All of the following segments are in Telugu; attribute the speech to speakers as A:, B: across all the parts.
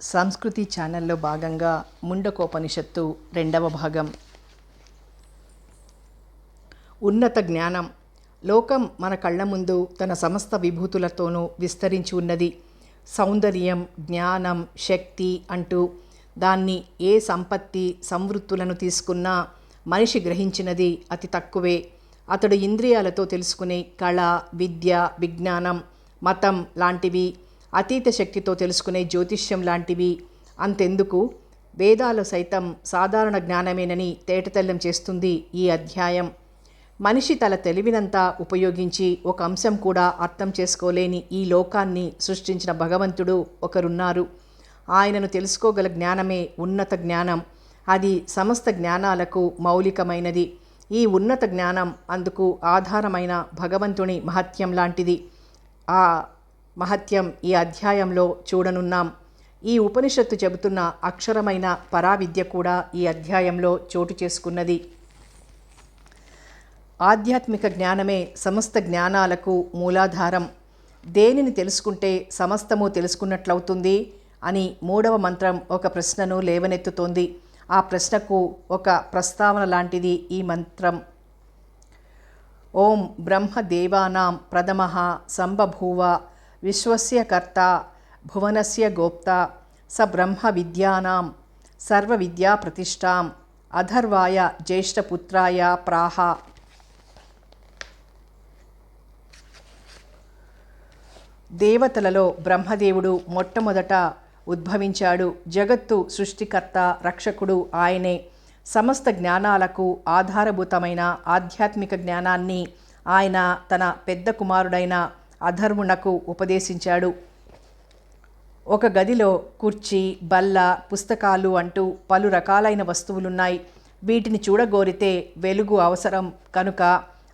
A: సంస్కృతి ఛానల్లో భాగంగా ముండకోపనిషత్తు రెండవ భాగం. ఉన్నత జ్ఞానం. లోకం మన కళ్ళ ముందు తన సమస్త విభూతులతోనూ విస్తరించి ఉన్నది. సౌందర్యం జ్ఞానం శక్తి అంటూ దాన్ని ఏ సంపత్తి సంవృత్తులను తీసుకున్నా మనిషి గ్రహించినది అతి తక్కువే. అతడు ఇంద్రియాలతో తెలుసుకునే కళ విద్య విజ్ఞానం మతం లాంటివి అతీత శక్తితో తెలుసుకునే జ్యోతిష్యం లాంటివి. అంతెందుకు? వేదాలు సైతం సాధారణ జ్ఞానమేనని తేటతెల్లం చేస్తుంది ఈ అధ్యాయం. మనిషి తల తెలివినంతా ఉపయోగించి ఒక అంశం కూడా అర్థం చేసుకోలేని ఈ లోకాన్ని సృష్టించిన భగవంతుడు ఒకరున్నారు. ఆయనను తెలుసుకోగల జ్ఞానమే ఉన్నత జ్ఞానం. అది సమస్త జ్ఞానాలకు మౌలికమైనది. ఈ ఉన్నత జ్ఞానం అందుకు ఆధారమైన భగవంతుని మహత్యం లాంటిది. ఆ మహత్యం ఈ అధ్యాయంలో చూడనున్నాం. ఈ ఉపనిషత్తు చెబుతున్న అక్షరమైన పరావిద్య కూడా ఈ అధ్యాయంలో చోటు చేసుకున్నది. ఆధ్యాత్మిక జ్ఞానమే సమస్త జ్ఞానాలకు మూలాధారం. దేనిని తెలుసుకుంటే సమస్తము తెలుసుకున్నట్లవుతుంది అని మూడవ మంత్రం ఒక ప్రశ్నను లేవనెత్తుతోంది. ఆ ప్రశ్నకు ఒక ప్రస్తావన లాంటిది ఈ మంత్రం. ఓం బ్రహ్మదేవానాం ప్రథమ సంబభూవ విశ్వస్య కర్త భువనస్య గోప్త స బ్రహ్మ విద్యానాం సర్వ విద్యా ప్రతిష్టాం అధర్వాయ జ్యేష్ఠపుత్రాయ ప్రాహ. దేవతలలో బ్రహ్మదేవుడు మొట్టమొదట ఉద్భవించాడు. జగత్తు సృష్టికర్త రక్షకుడు ఆయనే. సమస్త జ్ఞానాలకు ఆధారభూతమైన ఆధ్యాత్మిక జ్ఞానాన్ని ఆయన తన పెద్ద కుమారుడైన అధర్మునకు ఉపదేశించాడు. ఒక గదిలో కుర్చీ బల్ల పుస్తకాలు అంటూ పలు రకాలైన వస్తువులున్నాయి. వీటిని చూడగోరితే వెలుగు అవసరం కనుక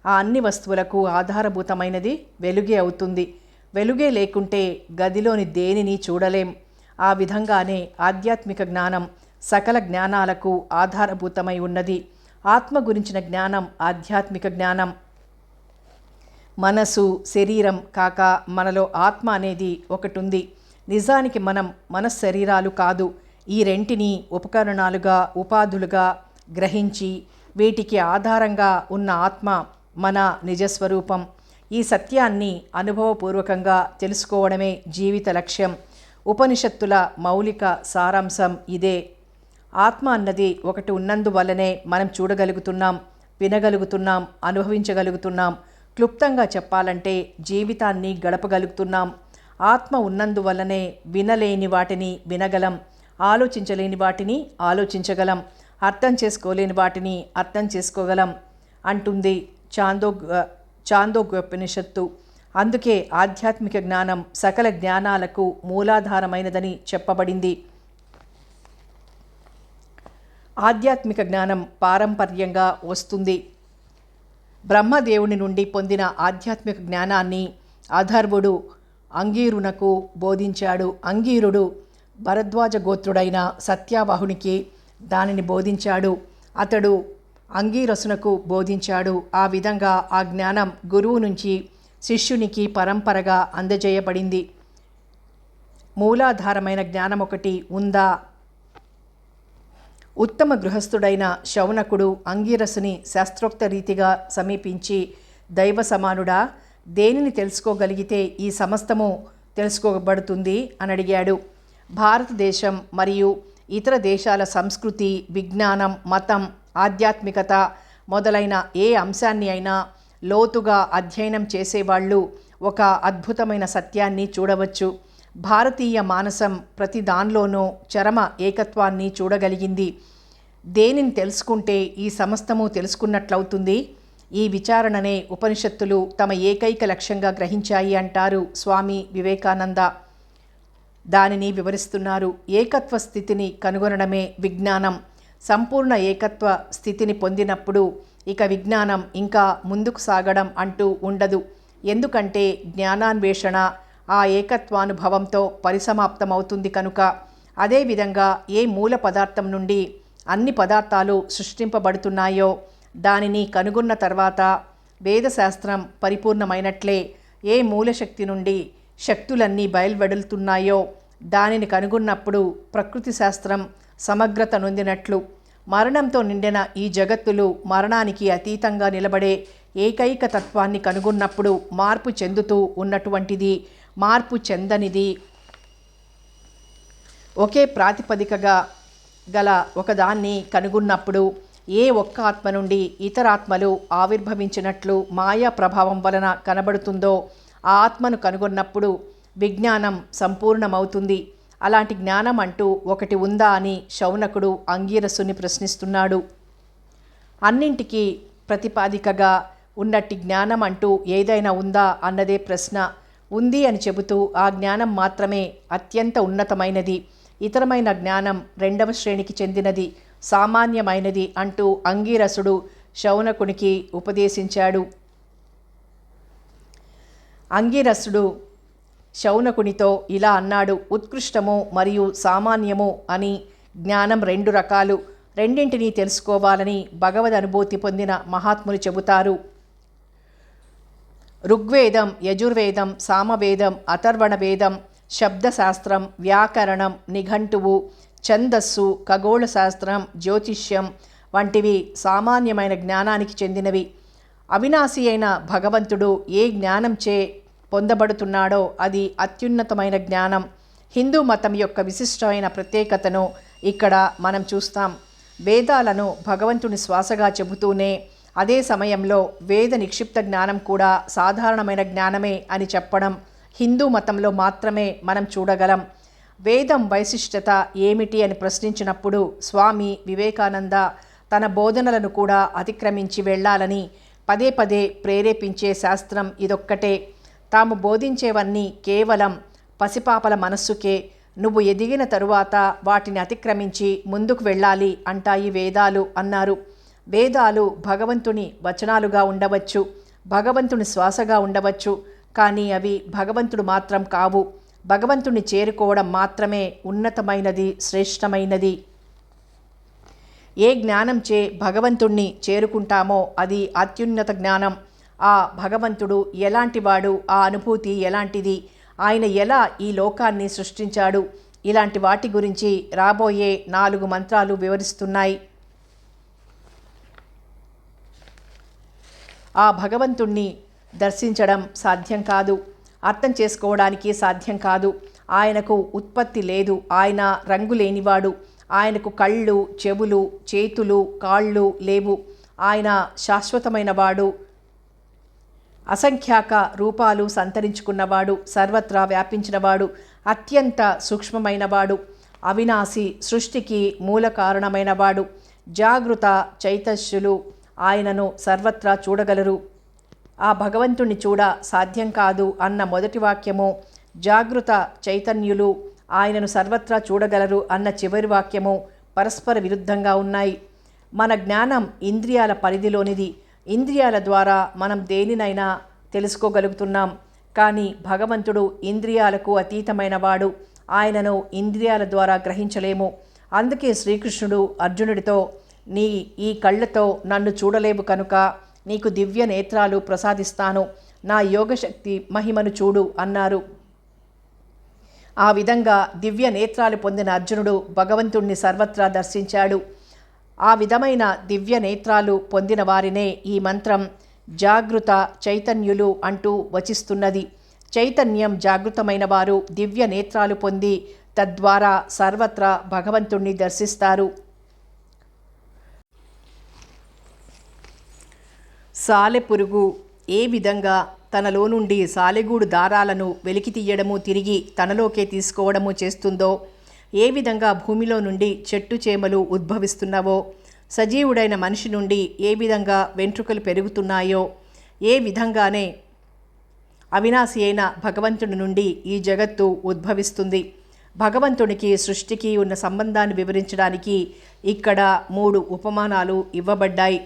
A: ఆ అన్ని వస్తువులకు ఆధారభూతమైనది వెలుగే అవుతుంది. వెలుగే లేకుంటే గదిలోని దేనిని చూడలేం. ఆ విధంగానే ఆధ్యాత్మిక జ్ఞానం సకల జ్ఞానాలకు ఆధారభూతమై ఉన్నది. ఆత్మ గురించిన జ్ఞానం ఆధ్యాత్మిక జ్ఞానం. మనసు శరీరం కాక మనలో ఆత్మ అనేది ఒకటి ఉంది నిజానికి మనం మనశ్శరీరాలు శరీరాలు కాదు. ఈ రెంటిని ఉపకరణాలుగా ఉపాధులుగా గ్రహించి వీటికి ఆధారంగా ఉన్న ఆత్మ మన నిజస్వరూపం. ఈ సత్యాన్ని అనుభవపూర్వకంగా తెలుసుకోవడమే జీవిత లక్ష్యం. ఉపనిషత్తుల మౌలిక సారాంశం ఇదే. ఆత్మ అన్నది ఒకటి ఉన్నందువల్లనే మనం చూడగలుగుతున్నాం వినగలుగుతున్నాం అనుభవించగలుగుతున్నాం. క్లుప్తంగా చెప్పాలంటే జీవితాన్ని గడపగలుగుతున్నాం. ఆత్మ ఉన్నందువల్లనే వినలేని వాటిని వినగలం ఆలోచించలేని వాటిని ఆలోచించగలం అర్థం చేసుకోలేని వాటిని అర్థం చేసుకోగలం అంటుంది చాందో చాందోగ్యోపనిషత్తు. అందుకే ఆధ్యాత్మిక జ్ఞానం సకల జ్ఞానాలకు మూలాధారమైనదని చెప్పబడింది. ఆధ్యాత్మిక జ్ఞానం పారంపర్యంగా వస్తుంది. బ్రహ్మదేవుని నుండి పొందిన ఆధ్యాత్మిక జ్ఞానాన్ని అధర్వుడు అంగీరునకు బోధించాడు. అంగీరుడు భరద్వాజ గోత్రుడైన సత్యావాహునికి దానిని బోధించాడు. అతడు అంగీరసునకు బోధించాడు. ఆ విధంగా ఆ జ్ఞానం గురువు నుంచి శిష్యునికి పరంపరగా అందజేయబడింది. మూలాధారమైన జ్ఞానం ఒకటి ఉందా? ఉత్తమ గృహస్థుడైన శౌనకుడు అంగీరసుని శాస్త్రోక్త రీతిగా సమీపించి దైవ సమానుడా దేనిని తెలుసుకోగలిగితే ఈ సమస్తము తెలుసుకోబడుతుంది అని అడిగాడు. భారతదేశం మరియు ఇతర దేశాల సంస్కృతి విజ్ఞానం మతం ఆధ్యాత్మికత మొదలైన ఏ అంశాన్ని అయినా లోతుగా అధ్యయనం చేసేవాళ్ళు ఒక అద్భుతమైన సత్యాన్ని చూడవచ్చు. భారతీయ మానసం ప్రతి దానిలోనూ చరమ ఏకత్వాన్ని చూడగలిగింది. దేనిని తెలుసుకుంటే ఈ సమస్తము తెలుసుకున్నట్లవుతుంది? ఈ విచారణనే ఉపనిషత్తులు తమ ఏకైక లక్ష్యంగా గ్రహించాయి అంటారు స్వామి వివేకానంద. దానిని వివరిస్తున్నారు. ఏకత్వ స్థితిని కనుగొనడమే విజ్ఞానం. సంపూర్ణ ఏకత్వ స్థితిని పొందినప్పుడు ఇక విజ్ఞానం ఇంకా ముందుకు సాగడం అంటూ ఉండదు. ఎందుకంటే జ్ఞానాన్వేషణ ఆ ఏకత్వానుభవంతో పరిసమాప్తమవుతుంది కనుక. అదేవిధంగా ఏ మూల పదార్థం నుండి అన్ని పదార్థాలు సృష్టింపబడుతున్నాయో దానిని కనుగొన్న తర్వాత వేదశాస్త్రం పరిపూర్ణమైనట్లే ఏ మూలశక్తి నుండి శక్తులన్నీ బయలువెడులుతున్నాయో దానిని కనుగొన్నప్పుడు ప్రకృతి శాస్త్రం సమగ్రత నొందినట్లు. మరణంతో నిండిన ఈ జగత్తులు మరణానికి అతీతంగా నిలబడే ఏకైక తత్వాన్ని కనుగొన్నప్పుడు మార్పు చెందుతూ ఉన్నటువంటిది మార్పు చెందనిది. ఒకే ప్రాతిపదికగా గల ఒకదాన్ని కనుగొన్నప్పుడు ఏ ఒక్క ఆత్మ నుండి ఇతర ఆత్మలు ఆవిర్భవించినట్లు మాయా ప్రభావం వలన కనబడుతుందో ఆ ఆత్మను కనుగొన్నప్పుడు విజ్ఞానం సంపూర్ణమవుతుంది. అలాంటి జ్ఞానం అంటూ ఒకటి ఉందా అని శౌనకుడు అంగీరసుని ప్రశ్నిస్తున్నాడు. అన్నింటికీ ప్రతిపాదికగా ఉన్నట్టి జ్ఞానం అంటూ ఏదైనా ఉందా అన్నదే ప్రశ్న. ఉంది అని చెబుతూ ఆ జ్ఞానం మాత్రమే అత్యంత ఉన్నతమైనది. ఇతరమైన జ్ఞానం రెండవ శ్రేణికి చెందినది సామాన్యమైనది అంటూ అంగీరసుడు శౌనకునికి ఉపదేశించాడు. అంగీరసుడు శౌనకునితో ఇలా అన్నాడు ఉత్కృష్టము మరియు సామాన్యము అని జ్ఞానం రెండు రకాలు. రెండింటినీ తెలుసుకోవాలని భగవద్ అనుభూతి పొందిన మహాత్ములు చెబుతారు. ఋగ్వేదం యజుర్వేదం సామవేదం అథర్వణ వేదం శబ్దశాస్త్రం వ్యాకరణం నిఘంటువు ఛందస్సు ఖగోళ శాస్త్రం జ్యోతిష్యం వంటివి సామాన్యమైన జ్ఞానానికి చెందినవి. అవినాశి అయిన భగవంతుడు ఏ జ్ఞానం చే పొందబడుతున్నాడో అది అత్యున్నతమైన జ్ఞానం. హిందూ మతం యొక్క విశిష్టమైన ప్రత్యేకతను ఇక్కడ మనం చూస్తాం. వేదాలను భగవంతుని శ్వాసగా చెబుతూనే అదే సమయంలో వేద నిక్షిప్త జ్ఞానం కూడా సాధారణమైన జ్ఞానమే అని చెప్పడం హిందూ మతంలో మాత్రమే మనం చూడగలం. వేదం వైశిష్టత ఏమిటి అని ప్రశ్నించినప్పుడు స్వామి వివేకానంద తన బోధనలను కూడా అతిక్రమించి వెళ్ళాలని పదే పదే ప్రేరేపించే శాస్త్రం ఇదొక్కటే. తాము బోధించేవన్నీ కేవలం పసిపాపల మనస్సుకే నువ్వు ఎదిగిన తరువాత వాటిని అతిక్రమించి ముందుకు వెళ్ళాలి అంటాయి వేదాలు అన్నారు. వేదాలు భగవంతుని వచనాలుగా ఉండవచ్చు భగవంతుని శ్వాసగా ఉండవచ్చు కానీ అవి భగవంతుడు మాత్రం కావు. భగవంతుని చేరుకోవడం మాత్రమే ఉన్నతమైనది శ్రేష్టమైనది. ఏ జ్ఞానం చే భగవంతుణ్ణి చేరుకుంటామో అది అత్యున్నత జ్ఞానం. ఆ భగవంతుడు ఎలాంటివాడు ఆ అనుభూతి ఎలాంటిది ఆయన ఎలా ఈ లోకాన్ని సృష్టించాడు? ఇలాంటి వాటి గురించి రాబోయే నాలుగు మంత్రాలు వివరిస్తున్నాయి. ఆ భగవంతుణ్ణి దర్శించడం సాధ్యం కాదు. అర్థం చేసుకోవడానికి సాధ్యం కాదు. ఆయనకు ఉత్పత్తి లేదు. ఆయన రంగు లేనివాడు. ఆయనకు కళ్ళు చెవులు చేతులు కాళ్ళు లేవు. ఆయన శాశ్వతమైనవాడు. అసంఖ్యాక రూపాలు సంతరించుకున్నవాడు. సర్వత్రా వ్యాపించినవాడు. అత్యంత సూక్ష్మమైనవాడు. అవినాశి సృష్టికి మూల కారణమైనవాడు. జాగృత చైతస్యులు ఆయనను సర్వత్రా చూడగలరు. ఆ భగవంతుణ్ణి చూడ సాధ్యం కాదు అన్న మొదటి వాక్యము జాగృత చైతన్యులు ఆయనను సర్వత్రా చూడగలరు అన్న చివరి వాక్యము పరస్పర విరుద్ధంగా ఉన్నాయి. మన జ్ఞానం ఇంద్రియాల పరిధిలోనిది. ఇంద్రియాల ద్వారా మనం దేనినైనా తెలుసుకోగలుగుతున్నాం. కానీ భగవంతుడు ఇంద్రియాలకు అతీతమైన వాడు ఆయనను ఇంద్రియాల ద్వారా గ్రహించలేము. అందుకే శ్రీకృష్ణుడు అర్జునుడితో నీ ఈ కళ్ళతో నన్ను చూడలేవు కనుక నీకు దివ్య నేత్రాలు ప్రసాదిస్తాను. నా యోగశక్తి మహిమను చూడు అన్నారు. ఆ విధంగా దివ్య నేత్రాలు పొందిన అర్జునుడు భగవంతుణ్ణి సర్వత్రా దర్శించాడు. ఆ విధమైన దివ్య నేత్రాలు పొందిన వారినే ఈ మంత్రం జాగృత చైతన్యులు అంటూ వచిస్తున్నది. చైతన్యం జాగృతమైన వారు దివ్య నేత్రాలు పొంది తద్వారా సర్వత్రా భగవంతుణ్ణి దర్శిస్తారు. సాలెపురుగు ఏ విధంగా తనలో నుండి సాలెగూడు దారాలను వెలికి తీయడము తిరిగి తనలోకే తీసుకోవడము చేస్తుందో ఏ విధంగా భూమిలో నుండి చెట్టు చేమలు ఉద్భవిస్తున్నావో సజీవుడైన మనిషి నుండి ఏ విధంగా వెంట్రుకలు పెరుగుతున్నాయో ఏ విధంగానే అవినాశి అయిన భగవంతుడి నుండి ఈ జగత్తు ఉద్భవిస్తుంది. భగవంతునికి సృష్టికి ఉన్న సంబంధాన్ని వివరించడానికి ఇక్కడ మూడు ఉపమానాలు ఇవ్వబడ్డాయి.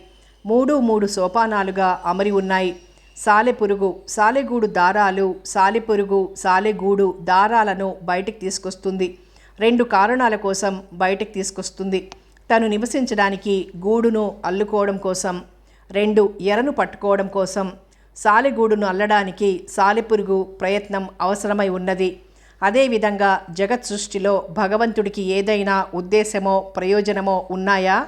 A: మూడు మూడు సోపానాలుగా అమరి ఉన్నాయి. సాలెపురుగు సాలెగూడు దారాలు సాలెపురుగు సాలెగూడు దారాలను బయటికి తీసుకొస్తుంది. రెండు కారణాల కోసం బయటికి తీసుకొస్తుంది. తను నివసించడానికి గూడును అల్లుకోవడం కోసం రెండు ఎరను పట్టుకోవడం కోసం సాలెగూడును అల్లడానికి సాలెపురుగు ప్రయత్నం అవసరమై ఉన్నది. అదేవిధంగా జగత్ సృష్టిలో భగవంతుడికి ఏదైనా ఉద్దేశమో ప్రయోజనమో ఉన్నాయా?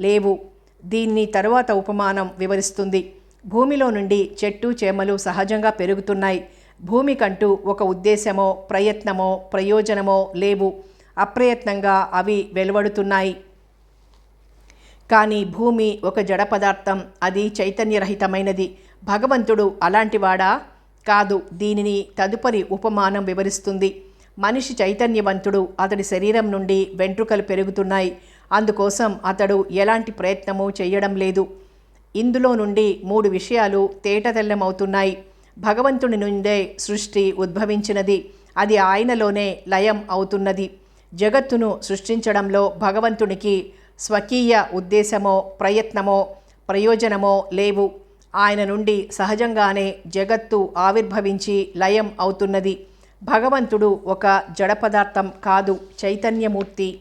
A: లేవు. దీన్ని తరువాత ఉపమానం వివరిస్తుంది. భూమిలో నుండి చెట్టు చేమలు సహజంగా పెరుగుతున్నాయి. భూమికంటూ ఒక ఉద్దేశమో ప్రయత్నమో ప్రయోజనమో లేవు. అప్రయత్నంగా అవి వెలువడుతున్నాయి. కానీ భూమి ఒక జడ పదార్థం. అది చైతన్యరహితమైనది. భగవంతుడు అలాంటివాడా? కాదు. దీనిని తదుపరి ఉపమానం వివరిస్తుంది. మనిషి చైతన్యవంతుడు. అతడి శరీరం నుండి వెంట్రుకలు పెరుగుతున్నాయి. అందుకోసం అతడు ఎలాంటి ప్రయత్నము చేయడం లేదు. ఇందులో నుండి మూడు విషయాలు తేటతెల్లమవుతున్నాయి. భగవంతుని నుండే సృష్టి ఉద్భవించినది. అది ఆయనలోనే లయం అవుతున్నది. జగత్తును సృష్టించడంలో భగవంతునికి స్వకీయ ఉద్దేశమో ప్రయత్నమో ప్రయోజనమో లేవు. ఆయన నుండి సహజంగానే జగత్తు ఆవిర్భవించి లయం అవుతున్నది. భగవంతుడు ఒక జడ పదార్థం కాదు చైతన్యమూర్తి.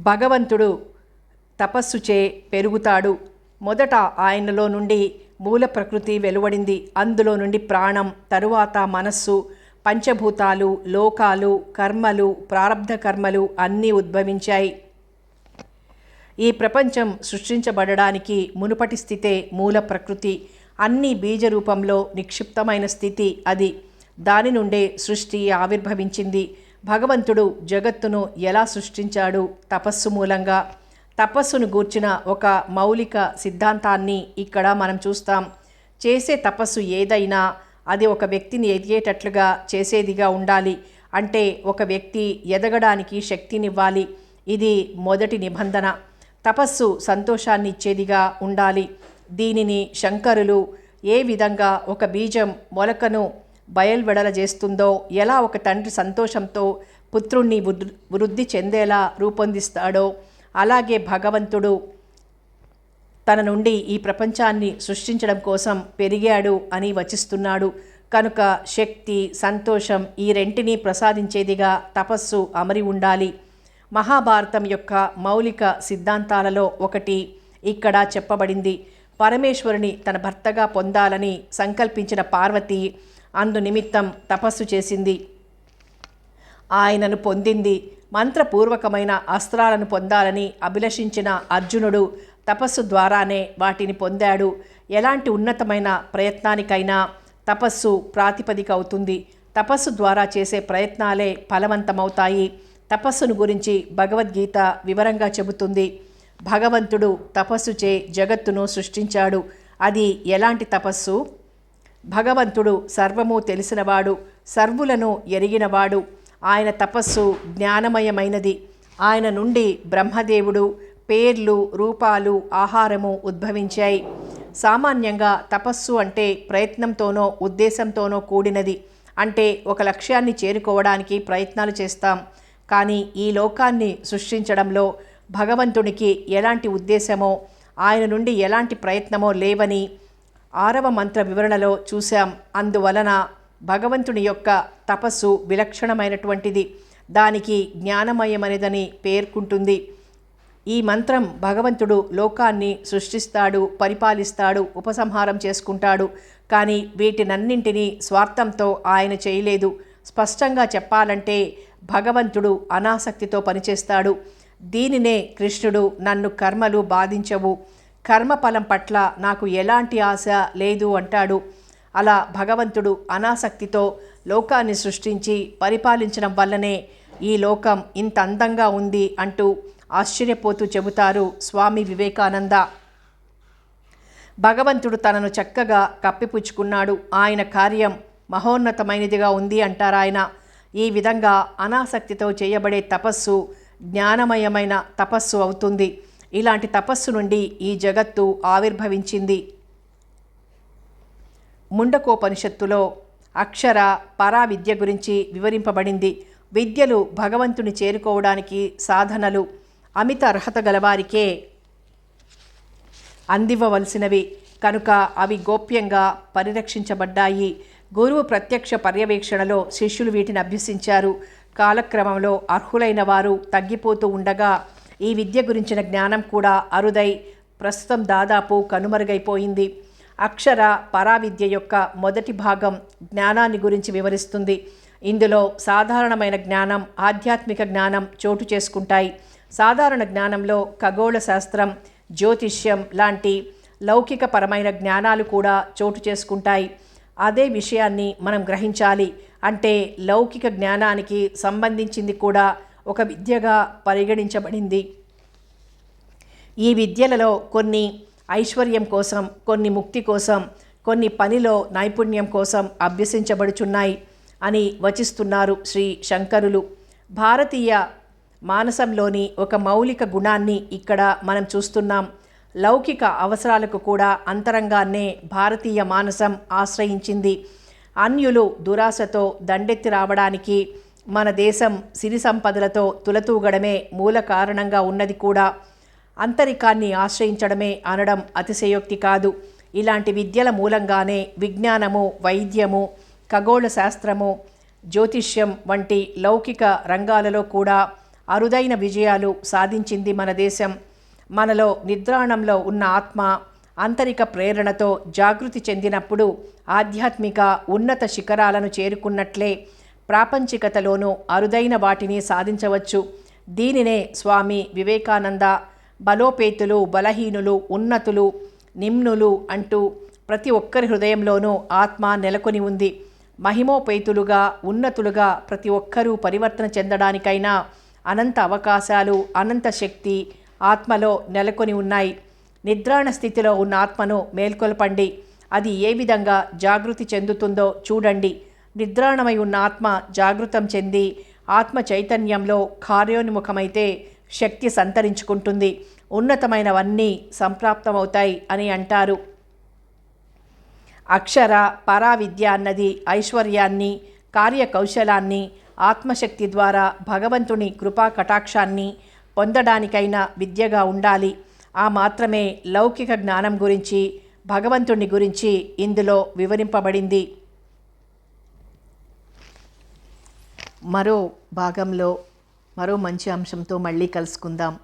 A: భగవంతుడు తపస్సుచే పెరుగుతాడు. మొదట ఆయనలో నుండి మూల ప్రకృతి వెలువడింది. అందులో నుండి ప్రాణం తరువాత మనస్సు పంచభూతాలు లోకాలు కర్మలు ప్రారబ్ధ కర్మలు అన్నీ ఉద్భవించాయి. ఈ ప్రపంచం సృష్టించబడడానికి మునుపటి స్థితే మూల ప్రకృతి. అన్ని బీజ రూపంలో నిక్షిప్తమైన స్థితి అది. దాని నుండే సృష్టి ఆవిర్భవించింది. భగవంతుడు జగత్తును ఎలా సృష్టించాడు తపస్సు మూలంగా? తపస్సును గూర్చిన ఒక మౌలిక సిద్ధాంతాన్ని ఇక్కడ మనం చూస్తాం. చేసే తపస్సు ఏదైనా అది ఒక వ్యక్తిని ఎదిగేటట్లుగా చేసేదిగా ఉండాలి. అంటే ఒక వ్యక్తి ఎదగడానికి శక్తినివ్వాలి. ఇది మొదటి నిబంధన. తపస్సు సంతోషాన్ని ఇచ్చేదిగా ఉండాలి. దీనిని శంకరులు ఏ విధంగా ఒక బీజం మొలకను బయల్వెడల చేస్తుందో ఎలా ఒక తండ్రి సంతోషంతో పుత్రుణ్ణి వృద్ధి- వృద్ధి చెందేలా రూపొందిస్తాడో అలాగే భగవంతుడు తన నుండి ఈ ప్రపంచాన్ని సృష్టించడం కోసం పెరిగాడు అని వచిస్తున్నాడు. కనుక శక్తి సంతోషం ఈ రెంటిని ప్రసాదించేదిగా తపస్సు అమరి ఉండాలి. మహాభారతం యొక్క మౌలిక సిద్ధాంతాలలో ఒకటి ఇక్కడ చెప్పబడింది. పరమేశ్వరుని తన భర్తగా పొందాలని సంకల్పించిన పార్వతి అందు నిమిత్తం తపస్సు చేసింది. ఆయనను పొందింది. మంత్రపూర్వకమైన అస్త్రాలను పొందాలని అభిలషించిన అర్జునుడు తపస్సు ద్వారానే వాటిని పొందాడు. ఎలాంటి ఉన్నతమైన ప్రయత్నానికైనా తపస్సు ప్రాతిపదిక అవుతుంది. తపస్సు ద్వారా చేసే ప్రయత్నాలే ఫలవంతమవుతాయి. తపస్సును గురించి భగవద్గీత వివరంగా చెబుతుంది. భగవంతుడు తపస్సు చే జగత్తును సృష్టించాడు. అది ఎలాంటి తపస్సు? భగవంతుడు సర్వము తెలిసినవాడు సర్వులను ఎరిగినవాడు. ఆయన తపస్సు జ్ఞానమయమైనది. ఆయన నుండి బ్రహ్మదేవుడు పేర్లు రూపాలు ఆహారము ఉద్భవించాయి. సామాన్యంగా తపస్సు అంటే ప్రయత్నంతోనో ఉద్దేశంతోనో కూడినది. అంటే ఒక లక్ష్యాన్ని చేరుకోవడానికి ప్రయత్నాలు చేస్తాం. కానీ ఈ లోకాన్ని సృష్టించడంలో భగవంతునికి ఎలాంటి ఉద్దేశమో ఆయన నుండి ఎలాంటి ప్రయత్నమో లేవని ఆరవ మంత్ర వివరణలో చూశాం. అందువలన భగవంతుని యొక్క తపస్సు విలక్షణమైనటువంటిది. దానికి జ్ఞానమయమనేదని పేర్కొంటుంది. ఈ మంత్రం భగవంతుడు లోకాన్ని సృష్టిస్తాడు పరిపాలిస్తాడు ఉపసంహారం చేసుకుంటాడు. కానీ వీటినన్నింటినీ స్వార్థంతో ఆయన చేయలేదు. స్పష్టంగా చెప్పాలంటే భగవంతుడు అనాసక్తితో పనిచేస్తాడు. దీనినే కృష్ణుడు నన్ను కర్మలు బాధించవు. కర్మఫలం పట్ల నాకు ఎలాంటి ఆశ లేదు అంటాడు. అలా భగవంతుడు అనాసక్తితో లోకాన్ని సృష్టించి పరిపాలించడం వల్లనే ఈ లోకం ఇంత అందంగా ఉంది అంటూ ఆశ్చర్యపోతూ చెబుతారు స్వామి వివేకానంద. భగవంతుడు తనను చక్కగా కప్పిపుచ్చుకున్నాడు. ఆయన కార్యం మహోన్నతమైనదిగా ఉంది అంటారాయన. ఈ విధంగా అనాసక్తితో చేయబడే తపస్సు జ్ఞానమయమైన తపస్సు అవుతుంది. ఇలాంటి తపస్సు నుండి ఈ జగత్తు ఆవిర్భవించింది. ముండకోపనిషత్తులో అక్షర పరా విద్య గురించి వివరింపబడింది. విద్యలు భగవంతుని చేరుకోవడానికి సాధనలు అమిత అర్హత గలవారికే అందివ్వవలసినవి. కనుక అవి గోప్యంగా పరిరక్షించబడ్డాయి. గురువు ప్రత్యక్ష పర్యవేక్షణలో శిష్యులు వీటిని అభ్యసించారు. కాలక్రమంలో అర్హులైన వారు తగ్గిపోతూ ఉండగా ఈ విద్య గురించిన జ్ఞానం కూడా అరుదై ప్రస్తుతం దాదాపు కనుమరుగైపోయింది. అక్షర పరావిద్య యొక్క మొదటి భాగం జ్ఞానాన్ని గురించి వివరిస్తుంది. ఇందులో సాధారణమైన జ్ఞానం ఆధ్యాత్మిక జ్ఞానం చోటు చేసుకుంటాయి. సాధారణ జ్ఞానంలో ఖగోళ శాస్త్రం జ్యోతిష్యం లాంటి లౌకికపరమైన జ్ఞానాలు కూడా చోటు చేసుకుంటాయి. అదే విషయాన్ని మనం గ్రహించాలి. అంటే లౌకిక జ్ఞానానికి సంబంధించింది కూడా ఒక విద్యగా పరిగణించబడింది. ఈ విద్యలలో కొన్ని ఐశ్వర్యం కోసం కొన్ని ముక్తి కోసం కొన్ని పనిలో నైపుణ్యం కోసం అభ్యసించబడుచున్నాయి అని వచిస్తున్నారు శ్రీ శంకరులు. భారతీయ మానసంలోని ఒక మౌలిక గుణాన్ని ఇక్కడ మనం చూస్తున్నాం. లౌకిక అవసరాలకు కూడా అంతరంగాన్నే భారతీయ మానసం ఆశ్రయించింది. అన్యులు దురాశతో దండెత్తి రావడానికి మన దేశం సిరి సంపదలతో తులతూగడమే మూల కారణంగా ఉన్నది కూడా. అంతరికాన్ని ఆశ్రయించడమే అనడం అతిశయోక్తి కాదు. ఇలాంటి విద్యల మూలంగానే విజ్ఞానము వైద్యము ఖగోళ శాస్త్రము జ్యోతిష్యం వంటి లౌకిక రంగాలలో కూడా అరుదైన విజయాలు సాధించింది మన దేశం. మనలో నిద్రాణంలో ఉన్న ఆత్మ ఆంతరిక ప్రేరణతో జాగృతి చెందినప్పుడు ఆధ్యాత్మిక ఉన్నత శిఖరాలను చేరుకున్నట్లే ప్రాపంచికతలోనూ అరుదైన వాటిని సాధించవచ్చు. దీనినే స్వామి వివేకానంద బలోపేతులు బలహీనులు ఉన్నతులు నిమ్నులు అంటూ ప్రతి ఒక్కరి హృదయంలోనూ ఆత్మ నెలకొని ఉంది. మహిమోపేతులుగా ఉన్నతులుగా ప్రతి ఒక్కరూ పరివర్తన చెందడానికైనా అనంత అవకాశాలు అనంత శక్తి ఆత్మలో నెలకొని ఉన్నాయి. నిద్రాణ స్థితిలో ఉన్న ఆత్మను మేల్కొల్పండి. అది ఏ విధంగా జాగృతి చెందుతుందో చూడండి. నిద్రాణమై ఉన్న ఆత్మ జాగృతం చెంది ఆత్మ చైతన్యంలో కార్యోన్ముఖమైతే శక్తి సంతరించుకుంటుంది. ఉన్నతమైనవన్నీ సంప్రాప్తమవుతాయి అని అంటారు. అక్షర పరావిద్య అన్నది ఐశ్వర్యాన్ని కార్యకౌశలాన్ని ఆత్మశక్తి ద్వారా భగవంతుని కృపా కటాక్షాన్ని పొందడానికైనా విద్యగా ఉండాలి. ఆ మాత్రమే లౌకిక జ్ఞానం గురించి భగవంతుని గురించి ఇందులో వివరింపబడింది. మరో భాగంలో మరో మంచి అంశంతో మళ్ళీ కలుసుకుందాం.